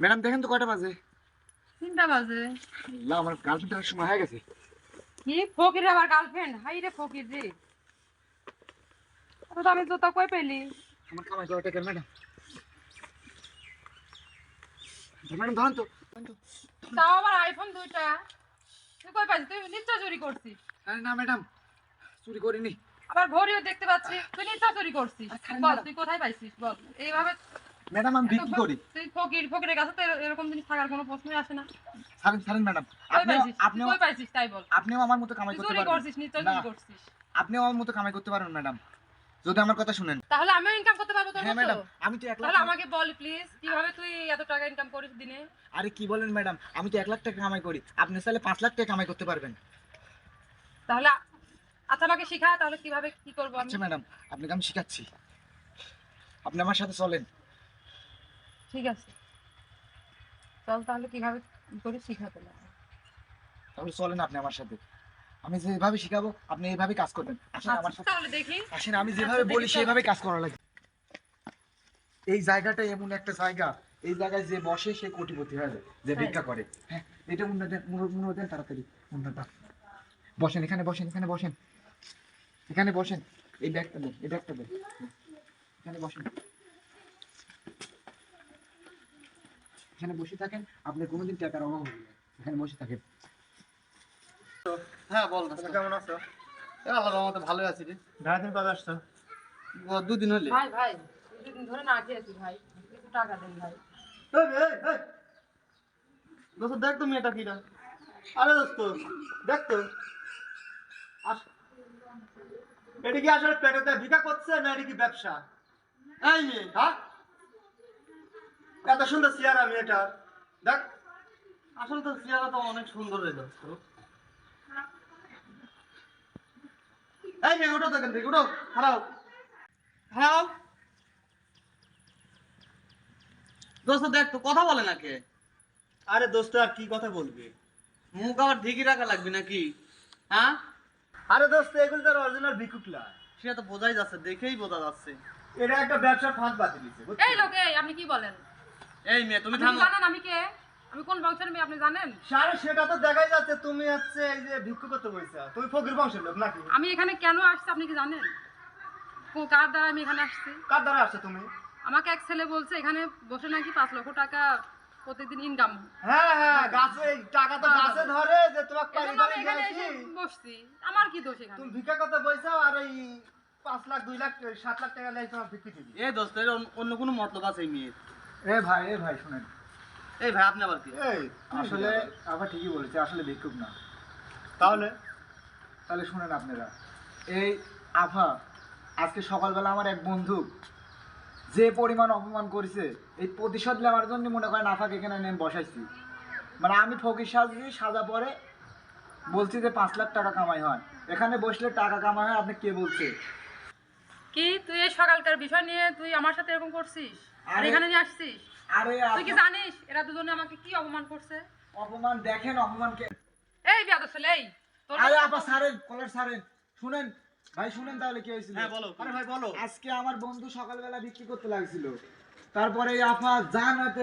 Madam দেখেন তো কয়টা বাজে? তিনটা বাজে। আল্লাহ আমার গার্লফ্রেন্ড সময় হয়ে গেছে। কি ফকির আবার গার্লফ্রেন্ড হাই রে ফকির রে। তো আমি জুতা কই পেলি? আমার কামাই ম্যাডাম? ম্যাডাম ধরেন তো। তাও আবার আইফোন দুইটা। তুই কই পাইছিস? তুই নিশ্চয় চুরি করছিস। আরে না ম্যাডাম চুরি করিনি। আবার ঘড়িও দেখতে পাচ্ছি। তুই নিশ্চয় চুরি করছিস। বল তুই কোথায় পাইছিস? বল। এইভাবে ম্যাডাম আমি বিক্রি করি। তুই ফকির ফকিরের কাছে তো এরকম জিনিস থাকার কোনো প্রশ্নই আসে না। ছাড়েন ছাড়েন ম্যাডাম। পাইছিস? কই পাইছিস? তাই বল। আপনিও আমার মতো কামাই করতে চুরি পারবেন। করছিস নিশ্চয়। চুরি করছিস। আপনিও আমার মতো কামাই করতে পারবেন ম্যাডাম। যদি আমার কথা শুনেন। তাহলে আমিও ইনকাম করতে পারব তোর হ্যাঁ মতো? ম্যাডাম আমি তো এক লাখ তাহলে আমাকে বল প্লিজ কীভাবে তুই এত টাকা ইনকাম করিস দিনে? আরে কি বলেন ম্যাডাম? আমি তো এক লাখ টাকা কামাই করি। আপনি চাইলে পাঁচ লাখ টাকা কামাই করতে পারবেন। তাহলে আচ্ছা আমাকে শিখা তাহলে কীভাবে কি করব আমি? আচ্ছা ম্যাডাম আপনাকে আমি শিখাচ্ছি। আপনি আমার সাথে চলেন। ঠিক আছে। চল তাহলে কীভাবে করে শিখাতে লাগে তাহলে চলেন আপনি আমার সাথে। আমি যেভাবে শিখাবো আপনি এইভাবে কাজ করবেন। আসেন আমার আচ্ছা, সাথে। তাহলে দেখি। আসেন আমি যেভাবে আচ্ছা, বলি। সেইভাবে কাজ করা লাগে। এই জায়গাটা এমন একটা জায়গা। এই জায়গায় যে বসে সে কোটিপতি হয়ে যায় যে ভিক্ষা করে। হ্যাঁ এটা উন্নত দেন তাড়াতাড়ি উন্নত বসেন এখানে বসেন এখানে বসেন। এখানে বসেন। এই ব্যাগটা দেন এই ব্যাগটা দেন। এখানে বসেন। এখানে বসে থাকেন আপনি কোনোদিন টাকার অভাব হবে না। এখানে বসে থাকেন। হ্যাঁ বল না কেমন আছো? আল্লাহ রহমতে ভালোই আছি রে। থেকে কবে আসছো? দুদিন হলে ভাই ভাই দুদিন ধরে না খেয়েছি ভাই। একটু টাকা দেন ভাই। দোস্ত দেখ তো মেয়েটা কিরা। আরে দোস্ত দেখ তো। আস। এটা কি আসলে পেটেতে ভিক্ষা করছে না এটা কি ব্যবসা? এই মেয়ে হ্যাঁ? এত সুন্দর চেয়ারা মেয়েটা দেখ আসলে তো চেহারা তো অনেক সুন্দর রে দোস্ত এই মেয়ে ওঠো দেখেন থেকে ওঠো খারাপ খারাপ দোস্ত দেখ তো কথা বলে না কে? আরে দোস্ত আর কি কথা বলবে? মুখ আবার ঢেকে রাখা লাগবে নাকি? হ্যাঁ? আরে দোস্ত এগুলো তার অরিজিনাল ভিকুকলা সেটা তো বোঝাই যাচ্ছে দেখেই বোঝা যাচ্ছে। এটা একটা ব্যবসার ফাঁদ বাতিল দিচ্ছে এই লোক আপনি কি বলেন? এই মেয়ে তুমি থামো। জানেন আমি কে? আমি কোন বংশের মেয়ে আপনি জানেন? সেটা তো দেখাই যাচ্ছে তুমি হচ্ছে এই যে ভিক্ষু করতে বলছো। তুমি ফকির বংশের লোক নাকি? আমি এখানে কেন আসছি আপনি কি জানেন? কো- কার দ্বারা আমি এখানে আসছি? কার দ্বারা আসছো তুমি? আমাকে এক ছেলে বলছে এখানে বসে নাকি পাঁচ লক্ষ টাকা প্রতিদিন ইনকাম হ্যাঁ। হ্যাঁ গাছে টাকা তো গাছে ধরে যে তোমাকে এখানে এসে বসছি। আমার কি দোষ এখানে? তুমি ভিক্ষা করতে বলছো আর এই পাঁচ লাখ দুই লাখ সাত লাখ টাকা লেগে তোমার ভিক্ষি দিবি এই দোস্ত অন্য- অন্য কোনো মতলব আছে মেয়ের? এ ভাই এ ভাই শুনেন। এই ভাই আপনি আবার কি? এই আসলে আবার ঠিকই বলেছে আসলে ভিক্ষুক না। তাহলে? তাহলে শুনেন আপনারা। এই আফা আজকে সকালবেলা আমার এক বন্ধু যে পরিমাণ অপমান করেছে এই প্রতিশোধ নেওয়ার জন্য মনে করেন আফাকে এখানে এনে আমি বসাইছি। মানে আমি ফকির সাজি সাজা পরে বলছি যে পাঁচ লাখ টাকা কামাই হয়। এখানে বসলে টাকা কামাই হয় আপনি কে বলছে? কি? তুই এই সকালকার বিষয় নিয়ে তুই আমার সাথে এরকম করছিস? আর এখানে নিয়ে আসছিস? আরে তুই কি জানিস? এরা দুজনে আমাকে কি অপমান করছে? অপমান দেখেন অপমানকে এই বিয়াদ ছেলে এই আরে আপা সারেন কলার সারেন শুনেন। ভাই শুনেন তাহলে কি হয়েছিল? হ্যাঁ বলো। আরে ভাই বলো। আজকে আমার বন্ধু সকালবেলা বিক্রি করতে লাগছিল। তারপরে এই আফা যা নাতে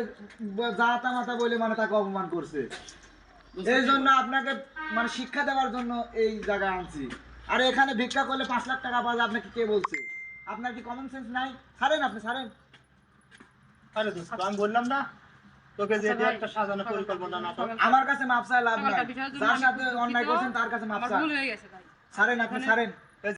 মাতা বলে মানে তাকে অপমান করছে। এই জন্য আপনাকে মানে শিক্ষা দেওয়ার জন্য এই জায়গায় আনছি। আর এখানে ভিক্ষা করলে পাঁচ লাখ টাকা পাওয়া যায় আপনাকে কে বলছে? আপনার কি কমন সেন্স নাই? ছাড়েন আপনি ছাড়েন আরে দোস্ত আমি বললাম না তোকে যে আচ্ছা একটা সাজানো পরিকল্পনা না আমার কাছে মাপ চাই লাভ নাই। যার সাথে অন্যায় করছেন তার কাছে মাপ আমার চান ভুল হয়ে গেছে ভাই। ছাড়েন আপনি ছাড়েন।